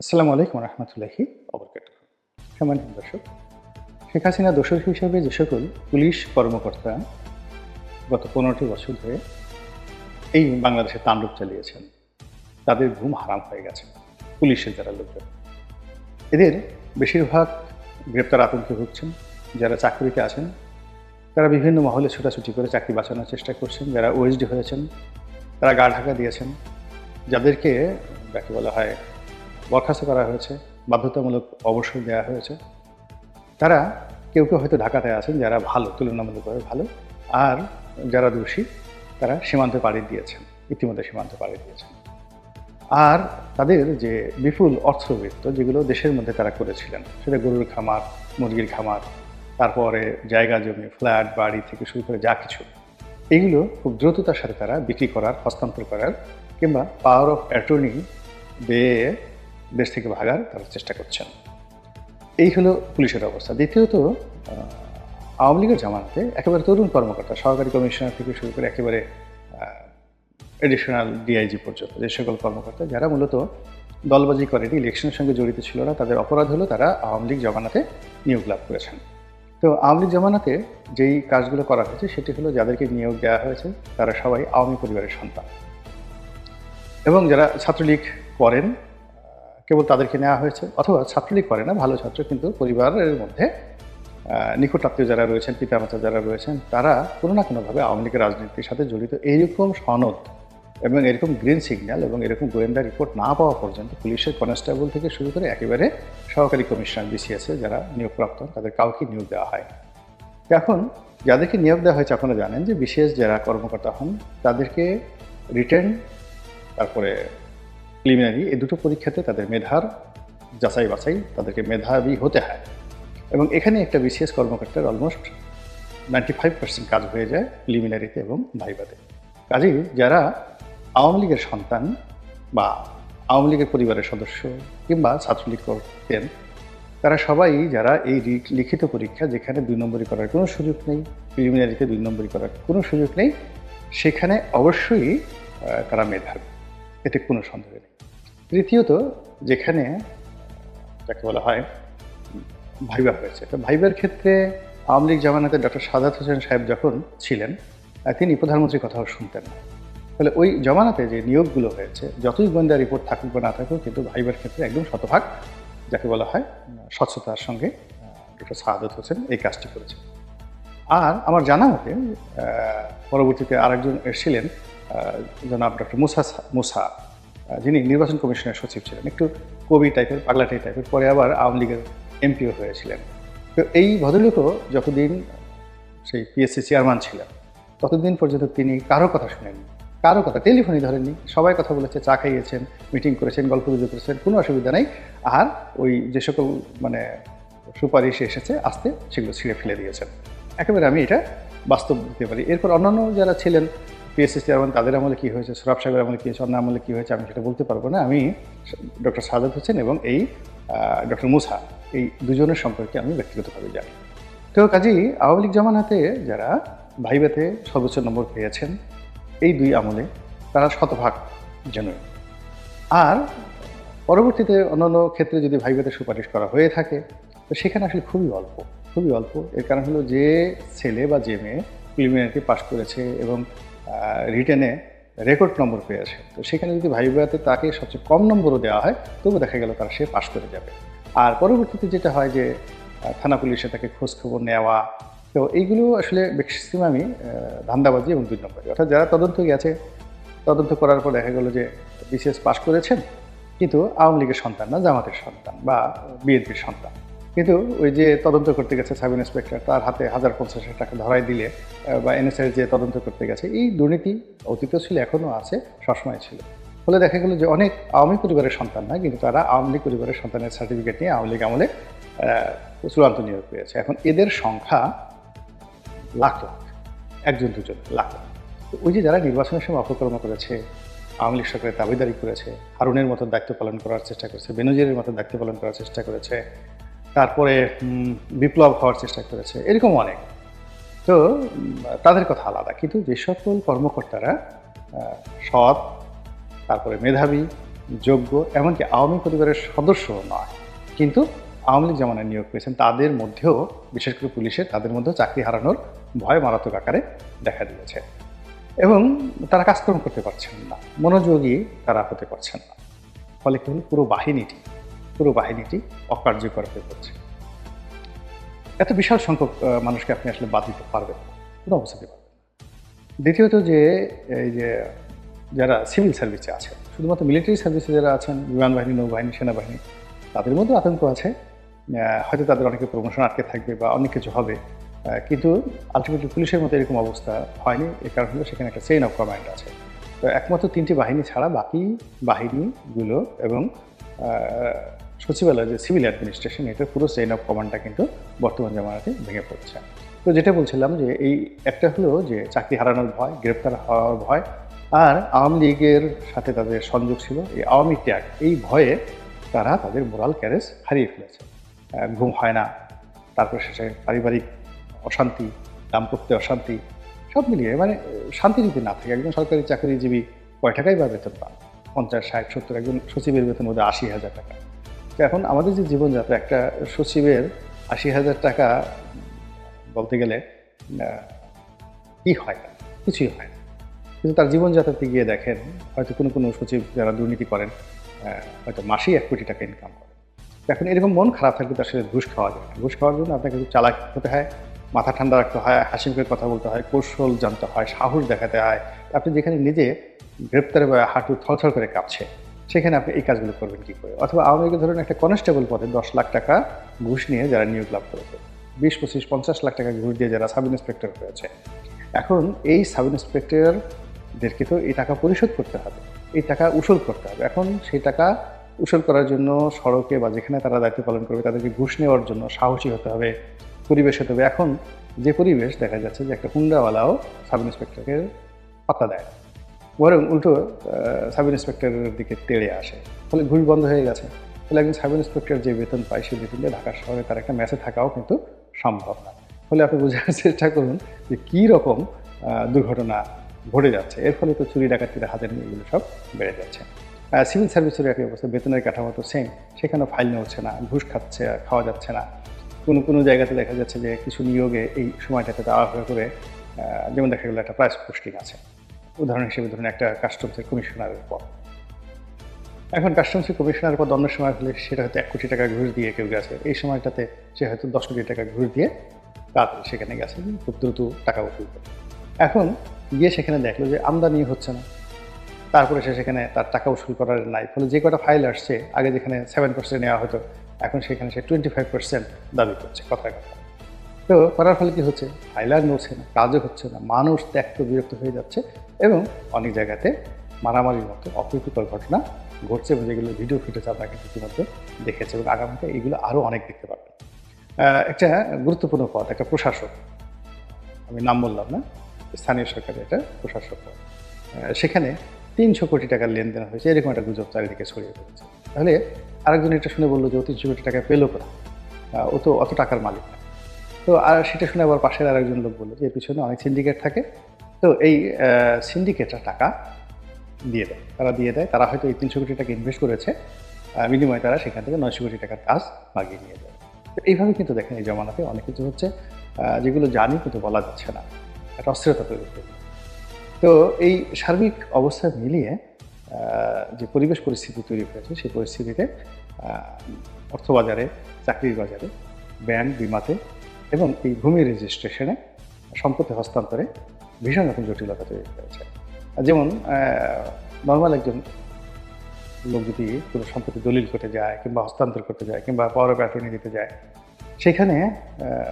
আসসালামু আলাইকুম রহমতুল্লাহি সম্মানিত দর্শক, শেখ হাসিনা দোষর হিসেবে যে সকল পুলিশ কর্মকর্তা গত পনেরোটি বছর ধরে এই বাংলাদেশে তাণ্ডব চালিয়েছেন, তাদের ঘুম হারাম হয়ে গেছে পুলিশের যারা লোকজন। এদের বেশিরভাগ গ্রেপ্তার আতঙ্কে ভুগছেন, যারা চাকরিতে আছেন, তারা বিভিন্ন মহলে ছোটাছুটি করে চাকরি বাঁচানোর চেষ্টা করছেন, যারা ওএসডি হয়েছেন, তারা গা ঢাকা দিয়েছেন, যাদেরকে যাকে বলা হয় বরখাস্ত করা হয়েছে, বাধ্যতামূলক অবসর দেওয়া হয়েছে। তারা কেউ কেউ হয়তো ঢাকাতে আছেন যারা ভালো তুলনামূলকভাবে ভালো, আর যারা দোষী, তারা সীমান্ত পাড়ি দিয়েছেন, ইতিমধ্যে সীমান্ত পাড়ি দিয়েছেন। আর তাদের যে বিপুল অর্থবৃত্ত যেগুলো দেশের মধ্যে তারা করেছিলেন, সেটা গরুর খামার, মুরগির খামার, তারপরে জায়গা জমি, ফ্ল্যাট, বাড়ি থেকে শুরু করে যা কিছু, এগুলো খুব দ্রুততার সাথে তারা বিক্রি করার, হস্তান্তর করার কিংবা পাওয়ার অফ অ্যাটর্নি দিয়ে দেশ থেকে ভাগার তারা চেষ্টা করছেন। এই হলো পুলিশের অবস্থা। দ্বিতীয়ত আওয়ামী লীগের জামানাতে একেবারে তরুণ কর্মকর্তা, সহকারী কমিশনার থেকে শুরু করে একেবারে এডিশনাল ডিআইজি পর্যন্ত যে সকল কর্মকর্তা যারা মূলত দলবাজি করেনি, ইলেকশনের সঙ্গে জড়িত ছিল না, তাদের অপরাধ হলো তারা আওয়ামী লীগ জামানাতে নিয়োগ লাভ করেছেন। তো আওয়ামী লীগ জামানাতে যেই কাজগুলো করা হয়েছে, সেটি হলো যাদেরকে নিয়োগ দেওয়া হয়েছে, তারা সবাই আওয়ামী পরিবারের সন্তান। এবং যারা ছাত্রলীগ করেন কেবল তাদেরকে নেওয়া হয়েছে, অথবা ছাত্রলীগ করে না, ভালো ছাত্র, কিন্তু পরিবারের মধ্যে নিকটাত্মীয় যারা রয়েছেন, পিতামাতা যারা রয়েছেন, তারা কোনো না কোনোভাবে আওয়ামী লীগের রাজনীতির সাথে জড়িত। এইরকম সনদ এবং এরকম গ্রিন সিগন্যাল এবং এরকম গোয়েন্দা রিপোর্ট না পাওয়া পর্যন্ত পুলিশের কনস্টেবল থেকে শুরু করে একেবারে সহকারী কমিশনার বিসিএসে যারা নিয়োগপ্রাপ্ত তাদের কাউকে নিয়োগ দেওয়া হয় এখন যাদেরকে নিয়োগ দেওয়া হয়েছে আপনারা জানেন যে বিশেষ যারা কর্মকর্তা হন, তাদেরকে রিটার্ন তারপরে প্রিলিমিনারি এই দুটো পরীক্ষাতে তাদের মেধার যাচাই বাছাই তাদেরকে মেধাবী হতে হয়। এবং এখানে একটা বিশেষ কর্মকর্তার অলমোস্ট নাইনটি ফাইভ পার্সেন্ট কাজ হয়ে যায় প্রিলিমিনারিতে এবং ভাইবাতে কাজেই যারা আওয়ামী লীগের সন্তান বা আওয়ামী লীগের পরিবারের সদস্য কিংবা ছাত্রলীগ করতেন তারা সবাই যারা এই লিখিত পরীক্ষা যেখানে দুই নম্বরই করার কোনো সুযোগ নেই প্রিলিমিনারিতে দুই নম্বরই করার কোনো সুযোগ নেই, সেখানে অবশ্যই তারা মেধাবী। এতে কোনো সন্দেহ নেই। তৃতীয়ত, যেখানে যাকে বলা হয় ভাইবা হয়েছে। তো ভাইবার ক্ষেত্রে আওয়ামী লীগ জামানাতে ডক্টর সাদাত হোসেন সাহেব যখন ছিলেন তিনি প্রধানমন্ত্রীর কথাও শুনতেন। না ফলে ওই জমানাতে যে নিয়োগগুলো হয়েছে, যতই গোয়েন্দা রিপোর্ট থাকুক বা না থাকুক, কিন্তু ভাইবার ক্ষেত্রে একদম শতভাগ যাকে বলা হয় স্বচ্ছতার সঙ্গে ডক্টর সাহাদত হোসেন এই কাজটি করেছেন। আর আমার জানা মতে পরবর্তীতে আরেকজন এসেছিলেন জনাব ডক্টর মুসা মুসা যিনি নির্বাচন কমিশনের সচিব ছিলেন, একটু কবি টাইপের পাগলাটাই টাইপের, পরে আবার আওয়ামী লীগের এমপিও হয়েছিলেন। তো এই ভদ্রলোকও যতদিন সেই পিএসসি চেয়ারম্যান ছিলেন, ততদিন পর্যন্ত তিনি কারও কথা শুনেননি, কারও কথা টেলিফোনই ধরেননি, সবাই কথা বলেছে, চা খাইয়েছেন, মিটিং করেছেন, গল্প গুজব করেছেন, কোনো অসুবিধা নেই, আর ওই যে সকল মানে সুপারিশ এসেছে, আস্তে সেগুলো ছিঁড়ে ফেলে দিয়েছেন। একেবারে আমি এটা বাস্তব দিতে পারি। এরপর অন্যান্য যারা ছিলেন পিএসসি চেয়ারম্যান তাদের আমলে কী হয়েছে, সরাব সাহেবের আমলে কী হয়েছে অন্য আমলে কী হয়েছে, আমি সেটা বলতে পারব না। আমি ডক্টর সাদাত হোসেন এবং এই ডক্টর মুসা, এই দুজনের সম্পর্কে আমি ব্যক্তিগতভাবে জানি। তো কাজেই আওয়ামী লীগ জামানাতে যারা ভাইবাতে সর্বোচ্চ নম্বর পেয়েছেন, এই দুই আমলে তারা শতভাগ জেনুইন। আর পরবর্তীতে অন্যান্য ক্ষেত্রে যদি ভাইবাতে সুপারিশ করা হয়ে থাকে, তো সেখানে আসলে খুবই অল্প খুবই অল্প। এর কারণ হলো যে ছেলে বা যে মেয়ে প্রিলিমিনারিতে পাশ করেছে এবং রিটেনে রেকর্ড নম্বর পেয়েছে। তো সেখানে যদি ভাইবাতে তাকে সবচেয়ে কম নম্বরও দেওয়া হয়, তবু দেখা গেল তারা সে পাশ করে যাবে। আর পরবর্তীতে যেটা হয় যে থানা পুলিশে তাকে খোঁজ খবর নেওয়া, তো এইগুলো আসলে ম্যাক্সিমামই ধান্দাবাজি এবং দুই নম্বরই অর্থাৎ যারা তদন্ত গেছে, তদন্ত করার পর দেখা গেল যে বিসিএস পাশ করেছেন, কিন্তু আওয়ামী লীগের সন্তান না, জামাতের সন্তান বা বিএনপির সন্তান। কিন্তু ওই যে তদন্ত করতে গেছে সাব ইন্সপেক্টর, তার হাতে হাজার পঞ্চাশ হাজার টাকা ধরাই দিলে বা এনএসআই যে তদন্ত করতে গেছে, এই দুর্নীতি অতীত ছিল এখনও আছে, সবসময় ছিল। ফলে দেখা গেল যে অনেক আওয়ামী পরিবারের সন্তান না, কিন্তু তারা আওয়ামী লীগ পরিবারের সন্তানের সার্টিফিকেট নিয়ে আওয়ামী লীগ আমলে চূড়ান্ত নিয়োগ পেয়েছে। এখন এদের সংখ্যা লাখ লাখ, একজন দুজন লাখ লাখ। ওই যে যারা নির্বাচনের সময় অপকর্ম করেছে, আওয়ামী লীগ সরকারের দাবিদারি করেছে, হারুনের মতো দায়িত্ব পালন করার চেষ্টা করেছে, বেনজিরের মতো দায়িত্ব পালন করার চেষ্টা করেছে তারপরে বিপ্লব হওয়ার চেষ্টা করেছে, এরকম অনেক। তো তাদের কথা আলাদা। কিন্তু যে সকল কর্মকর্তারা সৎ, তারপরে মেধাবী, যোগ্য, এমনকি আওয়ামী পরিবারের সদস্য নয়, কিন্তু আওয়ামী লীগ জামানায় নিয়োগ পেয়েছেন, তাদের মধ্যেও, বিশেষ করে পুলিশের তাদের মধ্যেও চাকরি হারানোর ভয় মারাত্মক আকারে দেখা দিয়েছে। এবং তারা কাজকর্ম করতে পারছেন না, মনোযোগী তারা হতে পারছেন না। ফলে কি পুরো বাহিনীটি পুরো বাহিনীটি অকার্যকর হয়ে পড়ছে। এত বিশাল সংখ্যক মানুষকে আপনি আসলে বাদ দিতে পারবেন কোনো অবস্থাতে পারবেন দ্বিতীয়ত যে, এই যে, যারা সিভিল সার্ভিসে আছেন শুধুমাত্র মিলিটারি সার্ভিসে যারা আছেন, বিমান বাহিনী, নৌবাহিনী, সেনাবাহিনী, তাদের মধ্যে আতঙ্ক আছে। হয়তো তাদের অনেকে প্রমোশন আটকে থাকবে বা অনেক কিছু হবে। কিন্তু আলটিমেটলি পুলিশের মতো এরকম অবস্থা হয়নি। এর কারণ হলো সেখানে একটা চেইন অফ কমান্ড আছে। তো একমাত্র তিনটি বাহিনী ছাড়া বাকি বাহিনীগুলো এবং সচিবালয় যে সিভিল অ্যাডমিনিস্ট্রেশন এটা পুরো চেইন অফ কমান্ডটা কিন্তু বর্তমান জামানাতে ভেঙে পড়ছে। তো যেটা বলছিলাম যে এই একটা হলো যে চাকরি হারানোর ভয় গ্রেপ্তার হওয়ার ভয় আর আওয়ামী লীগের সাথে তাদের সংযোগ ছিল এই আওয়ামী ত্যাগ এই ভয়ে তারা তাদের মোরাল ক্যারেজ হারিয়ে ফেলেছে। ঘুম হয় না তারপর শেষে পারিবারিক অশান্তি দাম্পত্য অশান্তি সব মিলিয়ে মানে আহ, শান্তি যদি না থাকে একজন সরকারি চাকরিজীবী কয় টাকাই বা বেতন পান? পঞ্চাশ ষাট সত্তর একজন সচিবের বেতন বোধ আশি হাজার টাকা। এখন আমাদের যে জীবনযাত্রা, একটা সচিবের আশি হাজার টাকা বলতে গেলে কি হয়? না কিছুই হয় না। কিন্তু তার জীবনযাত্রাতে গিয়ে দেখেন, হয়তো কোনো কোনো সচিব যারা দুর্নীতি করেন হয়তো মাসেই এক কোটি টাকা ইনকাম করেন। তো এখন এরকম মন খারাপ থাকলে তার সাথে ঘুষ খাওয়া যায় ঘুষ খাওয়ার জন্য আপনাকে একটু চালাক হতে হয়, মাথা ঠান্ডা রাখতে হয় হাসি মুখে কথা বলতে হয়, কৌশল জানতে হয়, সাহস দেখাতে হয়। আপনি যেখানে নিজে গ্রেপ্তার বা হাঁটু থরথর করে কাঁপছে। সেখানে আপনি এই কাজগুলো করবেন কী করে? অথবা আওয়ামী লীগের ধরুন একটা কনস্টেবল পদে দশ লাখ টাকা ঘুষ নিয়ে যারা নিয়োগ লাভ করেছে, বিশ, পঁচিশ, পঞ্চাশ লাখ টাকা ঘুষ দিয়ে যারা সাব ইন্সপেক্টর হয়েছে। এখন এই সাব ইন্সপেক্টরদেরকে তো এই টাকা পরিশোধ করতে হবে, এই টাকা উসুল করতে হবে। এখন সেই টাকা উসুল করার জন্য সড়কে বা যেখানে তারা দায়িত্ব পালন করবে, তাদেরকে ঘুষ নেওয়ার জন্য সাহসী হতে হবে, পরিবেশ হতে হবে। এখন যে পরিবেশ দেখা যাচ্ছে যে একটা হুন্ডাওয়ালাও সাব ইন্সপেক্টরকে পাত্তা দেয়। বরং উল্টো সাব ইন্সপেক্টরের দিকে তেড়ে আসে। ফলে ঘুষ বন্ধ হয়ে গেছে। ফলে একজন সাব ইন্সপেক্টর যে বেতন পায় সেই বেতন দিয়ে ঢাকা শহরে তার একটা ম্যাচে থাকাও কিন্তু সম্ভব না। ফলে আপনি বোঝার চেষ্টা করুন যে কী রকম দুর্ঘটনা ঘটে যাচ্ছে। এর ফলে তো চুরি ডাকাতির হাতের এগুলো সব বেড়ে যাচ্ছে। সিভিল সার্ভিসের একই অবস্থা। বেতনের কাঠামো তো সেম সেখানেও ফাইল নেওয়া না, ঘুষ খাচ্ছে, খাওয়া যাচ্ছে না। কোনো কোনো জায়গাতে দেখা যাচ্ছে যে কিছু নিয়োগে এই সময়টাতে তাড়াহুড়ো করে যেমন দেখা গেলো একটা প্রাইস পোস্টিং আছে। উদাহরণ হিসেবে ধরুন একটা কাস্টমসের কমিশনারের পদ। এখন কাস্টমসের কমিশনারের পদ অন্য সময় হলে সেটা হয়তো এক কোটি টাকা ঘুষ দিয়ে কেউ গেছে। এই সময়টাতে সে হয়তো দশ কোটি টাকা ঘুষ দিয়ে তাড়াতাড়ি সেখানে গেছে, খুব দ্রুত টাকা উসুল করে। এখন গিয়ে সেখানে দেখল যে আমদানি হচ্ছে না। তারপরে সে সেখানে তার টাকা উসুল করার নাই। ফলে যে কটা ফাইল আসছে, আগে যেখানে সেভেন পার্সেন্ট নেওয়া হতো, এখন সেখানে সে টোয়েন্টি ফাইভ পার্সেন্ট দাবি করছে, কথায় কথা তো করার ফলে কি হচ্ছে? ফাইল আর নড়ছে না কাজও হচ্ছে না মানুষ ত্যাক্ত বিরক্ত হয়ে যাচ্ছে এবং অনেক জায়গাতে মারামারির মতো অপ্রীতিকর ঘটনা ঘটছে এবং যেগুলো ভিডিও ফুটেজ আপনারা কিন্তু ইতিমধ্যে দেখেছে এবং আগামীতে এগুলো আরও অনেক দেখতে পারবেন। আহ, একটা গুরুত্বপূর্ণ পদ একটা প্রশাসক আমি নাম বললাম না স্থানীয় সরকারের একটা প্রশাসক পদ। সেখানে তিনশো কোটি টাকার লেনদেন হয়েছে এরকম একটা গুজব চারিদিকে ছড়িয়ে পড়েছে। তাহলে আরেকজন এটা শুনে বলল যে ও তিনশো কোটি টাকা পেল আহ, ও তো অত টাকার মালিক না। তো, আর সেটা শুনে আবার পাশের আরেকজন লোক বলল যে, এর পিছনে অনেক সিন্ডিকেট থাকে। তো এই সিন্ডিকেটরা টাকা দিয়ে দেয়। তারা দিয়ে দেয়। তারা হয়তো এই তিনশো কোটি টাকা ইনভেস্ট করেছে বিনিময়ে তারা সেখান থেকে নয়শো কোটি টাকার কাজ বাগিয়ে নিয়ে যায়। তো এইভাবে কিন্তু দেখেন, এই জমানাতে অনেক কিছু হচ্ছে যেগুলো জানি কিন্তু বলা যাচ্ছে না। একটা অস্থিরতা তৈরি হচ্ছে। তো এই সার্বিক অবস্থা মিলিয়ে যে পরিবেশ পরিস্থিতি তৈরি হয়েছে, সেই পরিস্থিতিতে অর্থবাজারে, চাকরির বাজারে, ব্যাংক বিমাতে এবং এই ভূমি রেজিস্ট্রেশনে সম্পত্তি হস্তান্তরে ভীষণ রকম জটিলতা তৈরি হয়েছে। যেমন নর্মাল একজন লোক যদি কোনো সম্পত্তি দলিল করতে যায় কিংবা হস্তান্তর করতে যায় কিংবা পাওয়ার দিতে যায়, সেখানে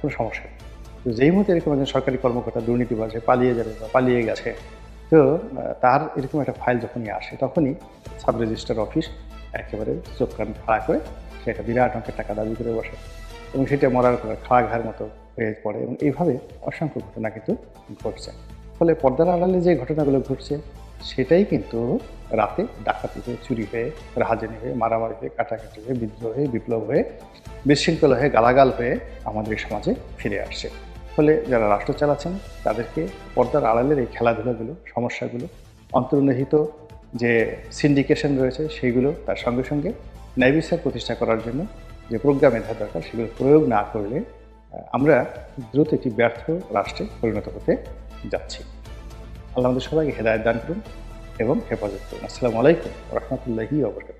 কোনো সমস্যা নেই। তো যেই মুহূর্তে এরকম একজন সরকারি কর্মকর্তা দুর্নীতিবাজ হয়ে পালিয়ে যাবে বা পালিয়ে গেছে, তো তার এরকম একটা ফাইল যখনই আসে, তখনই সাব রেজিস্টার অফিস একেবারে চোখ কান খাড়া করে সে একটা বিরাট অঙ্কের টাকা দাবি করে বসে। এবং সেটা মরার খাড়া ঘাড় মতো হয়ে পড়ে এবং এইভাবে অসংখ্য ঘটনা কিন্তু ঘটছে। ফলে পর্দার আড়ালে যে ঘটনাগুলো ঘটছে, সেটাই কিন্তু রাতে ডাকাতি হয়ে, চুরি হয়ে, রাহাজানি হয়ে, মারামারি হয়ে, কাটাকাটি হয়ে বিদ্রোহ হয়ে, বিপ্লব হয়ে, বিশৃঙ্খলা হয়ে, গালাগাল হয়ে আমাদের সমাজে ফিরে আসছে। ফলে যারা রাষ্ট্র চালাচ্ছেন, তাদেরকে পর্দার আড়ালের এই খেলাধুলাগুলো, সমস্যাগুলো, অন্তর্নিহিত যে সিন্ডিকেশন রয়েছে সেগুলো তার সঙ্গে সঙ্গে ন্যায় বিচার প্রতিষ্ঠা করার জন্য যে প্রজ্ঞা মেধা দরকার সেগুলো প্রয়োগ না করলে আমরা দ্রুত একটি ব্যর্থ রাষ্ট্রে পরিণত হতে যাচ্ছি। আল্লাহ আমাদের সবাইকে হেদায়ত দান করুন এবং হেফাজত করুন। আসসালামু আলাইকুম রহমতুল্লাহি ওবরকাত